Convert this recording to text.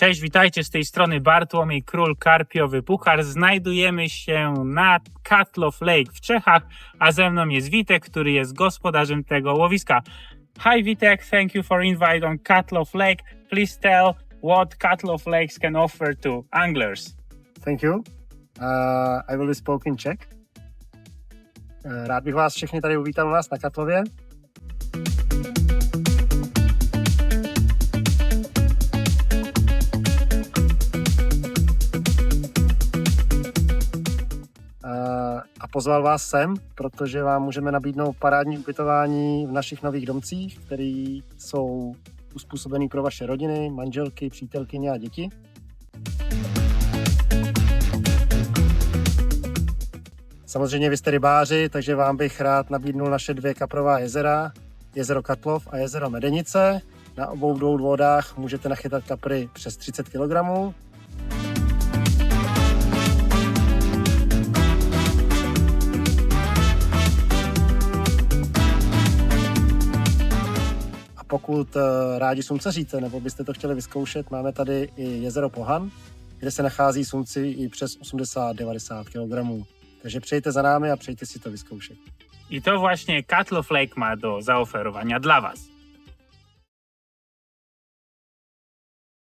Cześć, witajcie z tej strony Bartłomiej Król Karpiowy Puchar. Znajdujemy się na Katlow Lake w Czechach, a ze mną jest Witek, który jest gospodarzem tego łowiska. Hi Witek, thank you for invite on Katlow Lake. Please tell what Katlow Lakes can offer to anglers. Thank you. Uh, I will speak in Czech. Uh, rád bych vás všechny tady uvítal u nás na Katlově. Pozval vás sem, protože vám můžeme nabídnout parádní ubytování v našich nových domcích, které jsou uspůsobený pro vaše rodiny, manželky, přítelkyně a děti. Samozřejmě vy jste rybáři, takže vám bych rád nabídnul naše dvě kaprová jezera, jezero Katlov a jezero Medenice. Na obou dvou vodách můžete nachytat kapry přes 30 kg. Pokud eh, rádi sumcaříte, nebo byste to chtěli vyzkoušet, máme tady i jezero Pohan, kde se nachází sumci i přes 80-90 kg. Takže přejďte za námi a přejďte si to vyzkoušet. I to właśnie Katlow Lake ma do zaoferowania dla Was.